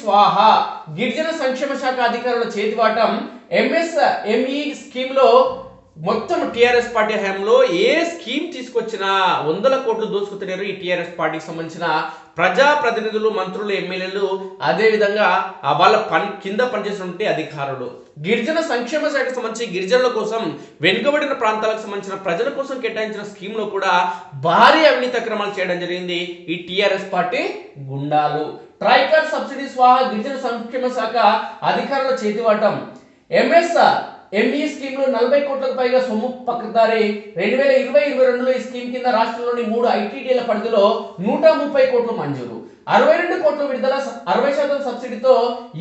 స్వాహ. గిరిజన సంక్షేమ శాఖ అధికారుల చేతివాటం. ఎంఎస్ ఎంఈ స్కీమ్లో మొత్తం టిఆర్ఎస్ పార్టీ హయాంలో ఏ స్కీమ్ తీసుకొచ్చినా వందల కోట్లు దోసుకుతున్నారు ఈ టిఆర్ఎస్ పార్టీకి సంబంధించిన ప్రజా ప్రతినిధులు మంత్రులు ఎమ్మెల్యేలు. అదేవిధంగా వాళ్ళ పని కింద పనిచేసినటువంటి అధికారులు. గిరిజన సంక్షేమ శాఖకు సంబంధించి గిరిజనుల కోసం వెనుకబడిన ప్రాంతాలకు సంబంధించిన ప్రజల కోసం కేటాయించిన స్కీమ్లో కూడా భారీ అవినీతి అక్రమాలు చేయడం జరిగింది ఈ టిఆర్ఎస్ పార్టీ గుండాలు. ట్రైకర్ సబ్సిడీ స్వాహ గిరిజన సంక్షేమ శాఖ అధికారుల చేతివాటం ఎంఎస్ఆర్ ఎంఈ స్కీమ్లో నలభై కోట్లకు పైగా సొమ్ము పక్కదారి. రెండు వేల ఇరవై ఇరవై రెండులో ఈ స్కీమ్ కింద రాష్ట్రంలోని మూడు ఐటీడీల పరిధిలో నూట ముప్పై కోట్లు మంజూరు. అరవై రెండు కోట్ల విడుదల అరవై శాతం సబ్సిడీతో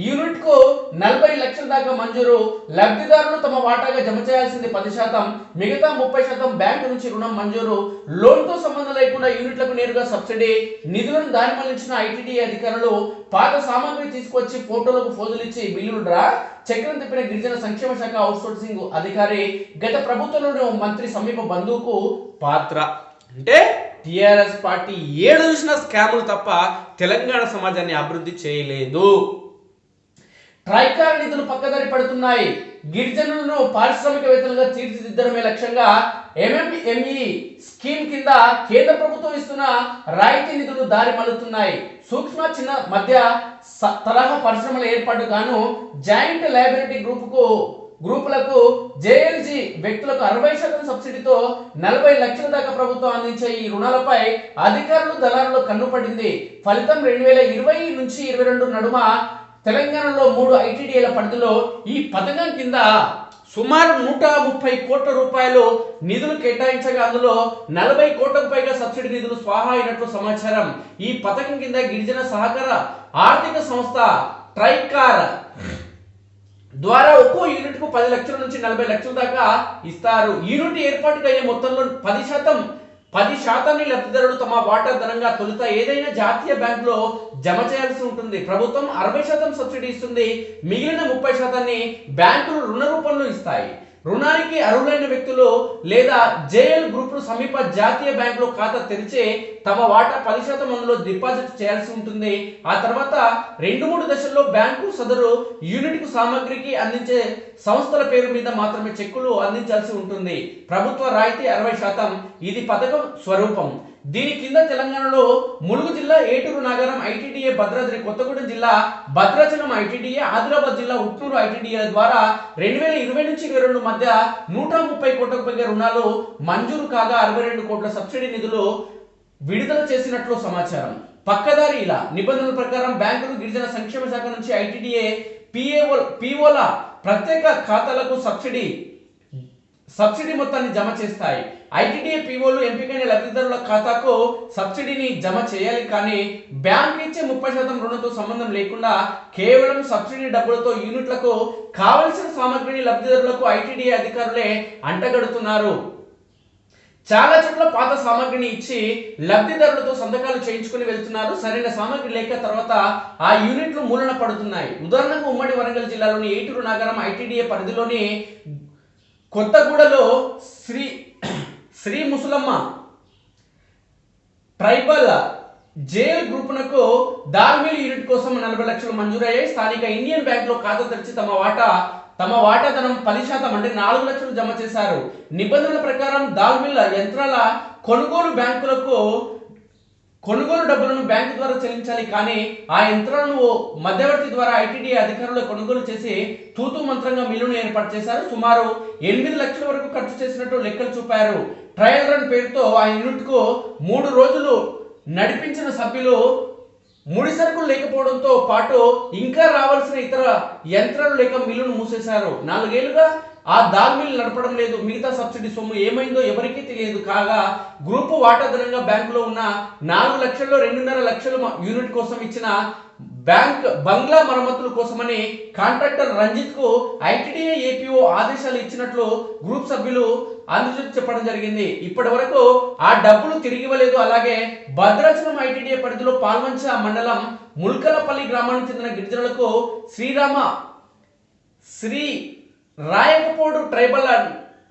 యూనిట్కు నలభై లక్షల దాకా మంజూరు. లబ్ధిదారులు తమ వాటాగా జమ చేయాల్సింది పది శాతం. మిగతా ముప్పై శాతం బ్యాంకు నుంచి రుణం మంజూరు. లోన్తో సంబంధం లేకుండా యూనిట్లకు నేరుగా సబ్సిడీ. నిధులను దారి మళ్ళించిన ఐటీడీ అధికారులు పాత సామాగ్రి తీసుకొచ్చి ఫోటోలకు ఫోజులు ఇచ్చి బిల్లులు డ్రా చక్రం తిప్పిన గిరిజన సంక్షేమ శాఖ అవుట్సోర్సింగ్ అధికారి గత ప్రభుత్వంలోని ఓ మంత్రి సమీప బంధువుకు పాత్ర. అంటే టిఆర్ఎస్ పార్టీ ఏడు చూసిన స్కాములు తప్ప తెలంగాణ సమాజాన్ని అభివృద్ధి చేయలేదు. ట్రైకార్ నిధులు పక్కదారి పడుతున్నాయి. గిరిజనులను పారిశ్రామికవేత్తలుగా తీర్చిదిద్దడమే లక్ష్యంగా ఎంఎంఎంఈ స్కీమ్ కింద కేంద్ర ప్రభుత్వం ఇస్తున్న రాయితీ నిధులు దారి మలుతున్నాయి సూక్ష్మ చిన్న మధ్య తరహా పరిశ్రమల ఏర్పాటు గాను జాయింట్ లయబిలిటీ గ్రూపుకు గ్రూపులకు జేఎల్జీ వ్యక్తులకు అరవై శాతం సబ్సిడీతో నలభై లక్షల దాకా ప్రభుత్వం అందించే ఈ రుణాలపై అధికారులు దళారులు కన్నుపడింది ఫలితం రెండు వేల ఇరవై నుంచి ఇరవై రెండు నడుమ తెలంగాణలో మూడు ఐటీడీల పరిధిలో ఈ పథకం కింద సుమారు నూట ముప్పై కోట్ల రూపాయలు నిధులు కేటాయించగా అందులో నలభై కోట్లకు పైగా సబ్సిడీ నిధులు స్వాహా అయినట్లు సమాచారం. ఈ పథకం కింద గిరిజన సహకార ఆర్థిక సంస్థ ట్రైకార్ ద్వారా ఒక్కో యూనిట్కు పది లక్షల నుంచి నలభై లక్షల దాకా ఇస్తారు. యూనిట్ ఏర్పాటుకు మొత్తంలో పది శాతం పది శాతాన్ని లబ్ధిదారులు తమ వాటా ధనంగా తొలుత ఏదైనా జాతీయ బ్యాంకులో జమ చేయాల్సి ఉంటుంది. ప్రభుత్వం అరవై శాతం సబ్సిడీ ఇస్తుంది. మిగిలిన ముప్పై శాతాన్ని బ్యాంకులు రుణ రూపంలో ఇస్తాయి. రుణానికి అర్హులైన వ్యక్తులు లేదా జేఎల్ గ్రూపులు సమీప జాతీయ బ్యాంకులో ఖాతా తెరిచే తమ వాటా పది శాతం అందులో డిపాజిట్ చేయాల్సి ఉంటుంది. ఆ తర్వాత రెండు మూడు దశల్లో బ్యాంకు సదరు యూనిట్కు సామాగ్రికి సామగ్రికి అందించే సంస్థల పేరు మీద మాత్రమే చెక్కులు అందించాల్సి ఉంటుంది. ప్రభుత్వ రాయితీ అరవై శాతం. ఇది పథకం స్వరూపం. దీని కింద తెలంగాణలో ములుగు జిల్లా ఏటూరు నగరం ఐటీడీఏ భద్రాద్రి కొత్తగూడెం జిల్లా భద్రాచలం ఐటీడీఏ ఆదిలాబాద్ జిల్లా ఉట్నూరు ఐటీడీఏ ద్వారా రెండు వేల ఇరవై నుంచి ఇరవై రెండు మధ్య నూట ముప్పై కోట్లకు పైగా రుణాలు మంజూరు కాగా అరవై రెండు కోట్ల సబ్సిడీ నిధులు విడుదల చేసినట్లు సమాచారం. పక్కదారి ఇలా నిబంధనల ప్రకారం బ్యాంకులు గిరిజన సంక్షేమ శాఖ నుంచి ఐటీడీఏ పిఏఓ పిఓల ప్రత్యేక ఖాతాలకు సబ్సిడీ సబ్సిడీ మొత్తాన్ని జమ చేస్తాయి. ఐటీడీఏ పీఓలు ఎంపికైన లబ్ధిదారుల ఖాతాకు సబ్సిడీని జమ చేయాలి కానీ బ్యాంక్ ఇచ్చే ముప్పై శాతం రుణంతో సంబంధం లేకుండా కేవలం సబ్సిడీ డబ్బులతో యూనిట్లకు కావలసిన సామగ్రిని లబ్ధిదారులకు ఐటీడీఏ అధికారులే అంటగడుతున్నారు. చాలా చోట్ల పాత సామాగ్రిని ఇచ్చి లబ్ధిదారులతో సంతకాలు చేయించుకుని వెళ్తున్నారు. సరైన సామాగ్రి లేక తర్వాత ఆ యూనిట్లు మూలన పడుతున్నాయి. ఉదాహరణకు ఉమ్మడి వరంగల్ జిల్లాలోని ఏటూరు నగరం ఐటీడీఏ పరిధిలోని కొత్తగూడలో శ్రీ శ్రీ ముసలమ్మ ట్రైబల్ జేఎల్ గ్రూపునకు దాల్మిల్ యూనిట్ కోసం నలభై లక్షలు మంజూరయ్యాయి. స్థానిక ఇండియన్ బ్యాంక్లో ఖాతా తెరిచి తమ వాటా తమ వాటాధనం పది శాతం అంటే నాలుగు లక్షలు జమ చేశారు. నిబంధనల ప్రకారం దాల్మిల్ యంత్రాల కొనుగోలు బ్యాంకులకు కొనుగోలు డబ్బులను బ్యాంకు ద్వారా చెల్లించాలి. కానీ ఆ యంత్రాలను ఓ మధ్యవర్తి ద్వారా ఐటీడీ అధికారులు కొనుగోలు చేసి తూతూ మంత్రంగా మిల్లును ఏర్పాటు చేశారు. సుమారు ఎనిమిది లక్షల వరకు ఖర్చు చేసినట్టు లెక్కలు చూపారు. ట్రయల్ రన్ పేరుతో ఆ యూనిట్కు మూడు రోజులు నడిపించిన సభ్యులు ముడి సరుకులు లేకపోవడంతో పాటు ఇంకా రావాల్సిన ఇతర యంత్రాలు లేక మిల్లును మూసేశారు. నాలుగేళ్ళుగా ఆ దాల్ మిల్ నడపడం లేదు. మిగతా సబ్సిడీ సొమ్ము ఏమైందో ఎవరికీ తెలియదు. కాగా గ్రూపు వాటాధనంగా బ్యాంకులో ఉన్న నాలుగు లక్షల్లో రెండున్నర లక్షల యూనిట్ కోసం ఇచ్చిన బ్యాంక్ బంగ్లా మరమ్మతుల కోసమని కాంట్రాక్టర్ రంజిత్కు ఐటీడీఏ ఏపీఓ ఆదేశాలు ఇచ్చినట్లు గ్రూప్ సభ్యులు ఆంధ్రజ్యోతి చెప్పడం జరిగింది. ఇప్పటి వరకు ఆ డబ్బులు తిరిగి ఇవ్వలేదు. అలాగే భద్రాచలం ఐటీడీఏ పరిధిలో పాల్వంచ మండలం ముల్కలపల్లి గ్రామానికి చెందిన గిరిజనులకు Srirama Sri Rayakapodu tribal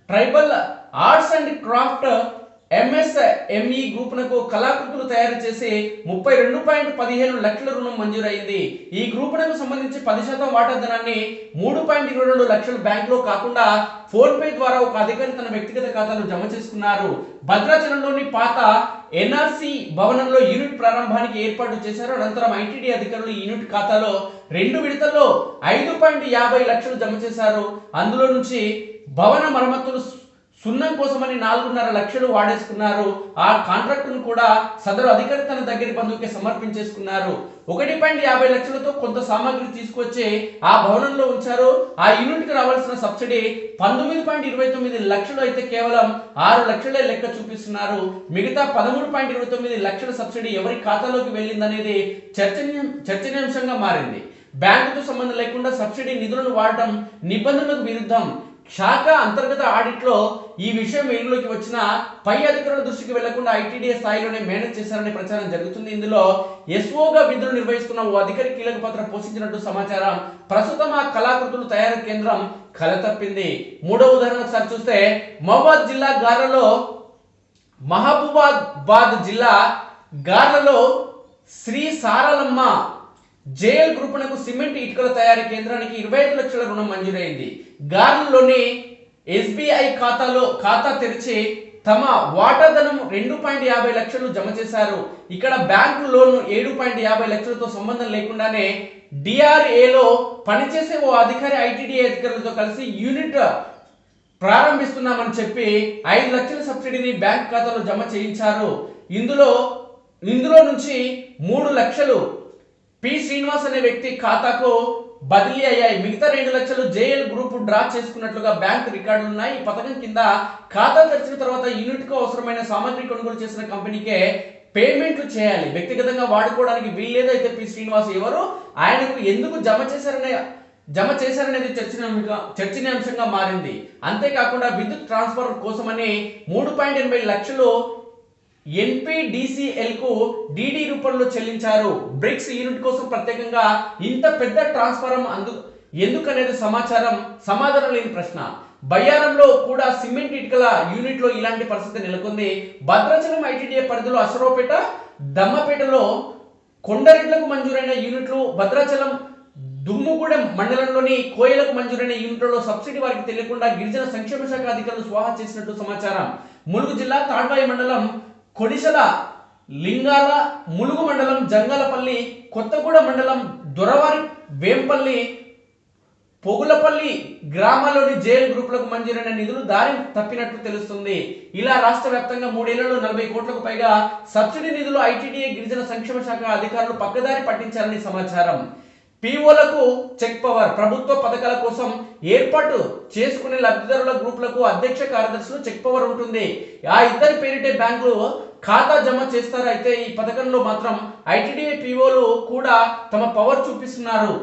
tribal arts and craft MSME గ్రూపునకు కళాకృతులు తయారు చేసి ముప్పై రెండు పాయింట్ పదిహేను లక్షల రుణం మంజూరైంది. ఈ గ్రూపునకు సంబంధించి పది శాతం వాటా ధనాన్ని మూడు పాయింట్ ఇరవై రెండు లక్షలు బ్యాంకులో కాకుండా ఫోన్ పే ద్వారా ఒక అధికారి తన వ్యక్తిగత ఖాతాలో జమ చేసుకున్నారు. భద్రాచలంలోని పాత ఎన్ఆర్సి భవనంలో యూనిట్ ప్రారంభానికి ఏర్పాటు చేశారు. అనంతరం ఐటీడీ అధికారులు యూనిట్ ఖాతాలో రెండు విడతల్లో ఐదు పాయింట్ యాభై లక్షలు జమ చేశారు. అందులో నుంచి భవన మరమ్మతులు సున్నం కోసమని నాలుగున్నర లక్షలు వాడేసుకున్నారు. ఆ కాంట్రాక్టును కూడా సదరు అధికారి తన దగ్గర బంధువుకి సమర్పించేసుకున్నారు. ఒకటి పాయింట్ యాభై లక్షలతో కొంత సామాగ్రి తీసుకొచ్చి ఆ భవనంలో ఉంచారు. ఆ యూనిట్కి రావాల్సిన సబ్సిడీ పంతొమ్మిది పాయింట్ ఇరవై తొమ్మిది లక్షలు అయితే కేవలం ఆరు లక్షలే లెక్క చూపిస్తున్నారు. మిగతా పదమూడు పాయింట్ ఇరవై తొమ్మిది లక్షల సబ్సిడీ ఎవరి ఖాతాలోకి వెళ్ళిందనేది చర్చనీయం చర్చనీయాంశంగా మారింది. బ్యాంకుతో సంబంధం లేకుండా సబ్సిడీ నిధులను వాడటం నిబంధనలకు విరుద్ధం. శాఖ అంతర్గత ఆడిట్లో ఈ విషయం వెలుగులోకి వచ్చిన పై అధికారుల దృష్టికి వెళ్ళకుండా ఐటీడీఏ స్థాయిలోనే మేనేజ్ చేశారనే ప్రచారం జరుగుతుంది. ఇందులో ఎస్ఓగా విధులు నిర్వహిస్తున్న ఓ అధికారి కీలక పాత్ర పోషించినట్టు సమాచారం. ప్రస్తుతం ఆ కళాకృతులు తయారీ కేంద్రం కల తప్పింది మూడో ఉదాహరణ ఒకసారి చూస్తే మహబాద్ జిల్లా గారలో మహబూబాబాద్ జిల్లా గార్లలో శ్రీ సారలమ్మ జేఎల్ గ్రూపునకు సిమెంట్ ఇటుకల తయారీ కేంద్రానికి ఇరవై ఐదు లక్షల రుణం మంజూరైంది. గార్లలోని ఎస్బీఐ ఖాతాలో ఖాతా తెరిచి తమ వాటాధనం రెండు పాయింట్ యాభై లక్షలు జమ చేశారు. ఇక్కడ బ్యాంకు లోన్ ఏడు పాయింట్ యాభై లక్షలతో సంబంధం లేకుండానే డిఆర్ఏలో పనిచేసే ఓ అధికారి ఐటీడీ అధికారులతో కలిసి యూనిట్ ప్రారంభిస్తున్నామని చెప్పి ఐదు లక్షల సబ్సిడీని బ్యాంక్ ఖాతాలో జమ చేయించారు. ఇందులో ఇందులో నుంచి మూడు లక్షలు పి శ్రీనివాస్ అనే వ్యక్తి ఖాతాకు బదిలీ అయ్యాయి. మిగతా రెండు లక్షలు జేఎల్ గ్రూప్ డ్రా చేసుకున్నట్లుగా బ్యాంక్ రికార్డులు ఉన్నాయి. ఈ పథకం కింద ఖాతా తెరిచిన తర్వాత యూనిట్కు అవసరమైన సామాగ్రి కొనుగోలు చేసిన కంపెనీకే పేమెంట్లు చేయాలి. వ్యక్తిగతంగా వాడుకోవడానికి వీల్లేదు అయితే పి శ్రీనివాస్ ఎవరు? ఆయనకు ఎందుకు జమ చేశారనే జమ చేశారనేది చర్చనీయాంశంగా చర్చనీయాంశంగా మారింది. అంతేకాకుండా విద్యుత్ ట్రాన్స్ఫర్ కోసమని మూడు పాయింట్ ఎనభై లక్షలు ఎన్పిడిసిఎల్కు డిడి రూపంలో చెల్లించారు. బ్రిక్స్ యూనిట్ కోసం ప్రత్యేకంగా ఇంత పెద్ద ట్రాన్స్ఫారం అందు ఎందుకనేది సమాచారం సమాధానం లేని ప్రశ్న. బయ్యారంలో కూడా సిమెంట్ ఇటుకల యూనిట్లో ఇలాంటి పరిస్థితి నెలకొంది. భద్రాచలం ఐటీడీఏ పరిధిలో అసరోపేట దమ్మపేటలో కొండరెడ్లకు మంజూరైన యూనిట్లు భద్రాచలం దుమ్ముగూడెం మండలంలోని కోయలకు మంజూరైన యూనిట్లలో సబ్సిడీ వారికి తెలియకుండా గిరిజన సంక్షేమ శాఖ అధికారులు స్వాహా చేసినట్టు సమాచారం. ములుగు జిల్లా తాడ్వాయి మండలం కొడిసల లింగాల ములుగు మండలం జంగాలపల్లి కొత్తగూడ మండలం దొరవారి వేంపల్లి పొగులపల్లి గ్రామాల్లోని జైలు గ్రూపులకు మంజూరైన నిధులు దారి తప్పినట్లు తెలుస్తుంది. ఇలా రాష్ట్ర వ్యాప్తంగా మూడేళ్ళలో నలభై కోట్లకు పైగా సబ్సిడీ నిధులు ఐటీడీఏ గిరిజన సంక్షేమ శాఖ అధికారులు పక్కదారి పట్టించారని సమాచారం. పీఓలకు చెక్ పవర్ ప్రభుత్వ పథకాల కోసం ఏర్పాటు చేసుకునే లబ్ధిదారుల గ్రూపులకు అధ్యక్ష కార్యదర్శులు చెక్ పవర్ ఉంటుంది. ఆ ఇద్దరి పేరిటే బ్యాంకులు ఖాతా జమ చేస్తారు. అయితే ఈ పథకంలో మాత్రం ఐటీడీఏ పీఓలు కూడా తమ పవర్ చూపిస్తున్నారు.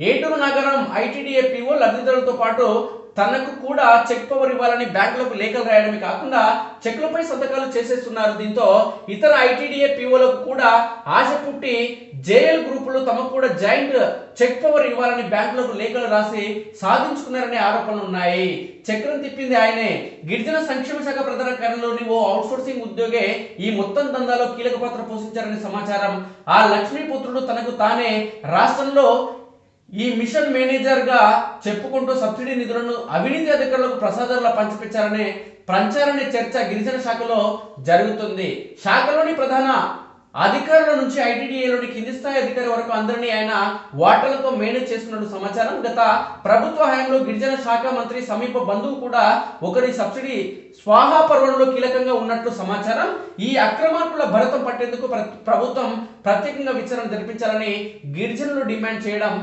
ఏటూరు నగరం ఐటీడీఏ పీఓ లబ్ధిదారులతో పాటు తనకు కూడా చెక్ పవర్ ఇవ్వాలని బ్యాంకులకు లేఖలు రాయడమే కాకుండా చెక్లపై సంతకాలు చేసేస్తున్నారు. దీంతో ఇతర ఐటీడీఏ పీఓలకు కూడా ఆశ పుట్టి జేఎల్ గ్రూపులు తమకు కూడా జాయింట్ చెక్ పవర్ ఇవ్వాలని బ్యాంకులకు లేఖలు రాసి సాధించుకున్నారనే ఆరోపణలు ఉన్నాయి. చక్రం తిప్పింది ఆయనే. గిరిజన సంక్షేమ శాఖ ప్రధాన కార్యంలోని ఓ అవుట్సోర్సింగ్ ఉద్యోగే ఈ మొత్తం దందాలో కీలక పాత్ర పోషించారనే సమాచారం. ఆ లక్ష్మీపుత్రుడు తనకు తానే రాష్ట్రంలో ఈ మిషన్ మేనేజర్గా చెప్పుకుంటూ సబ్సిడీ నిధులను అవినీతి అధికారులకు ప్రసాదాల్లో పంచిపెచ్చారనే ప్రచారణ చర్చ గిరిజన శాఖలో జరుగుతుంది. శాఖలోని ప్రధాన అధికారుల నుంచి ఐటీడీఏలోని కింది స్థాయి అధికారి వరకు అందరినీ ఆయన వాటర్లతో మేనేజ్ చేస్తున్నట్టు సమాచారం. గత ప్రభుత్వ హయాంలో గిరిజన శాఖ మంత్రి సమీప బంధువు కూడా ఒకరి సబ్సిడీ స్వాహా పర్వంలో కీలకంగా ఉన్నట్లు సమాచారం. ఈ అక్రమార్కుల భరతం పట్టేందుకు ప్రభుత్వం ప్రత్యేకంగా విచారణ జరిపించాలని గిరిజనులు డిమాండ్ చేయడం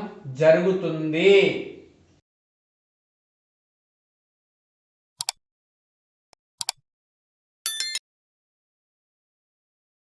జరుగుతుంది.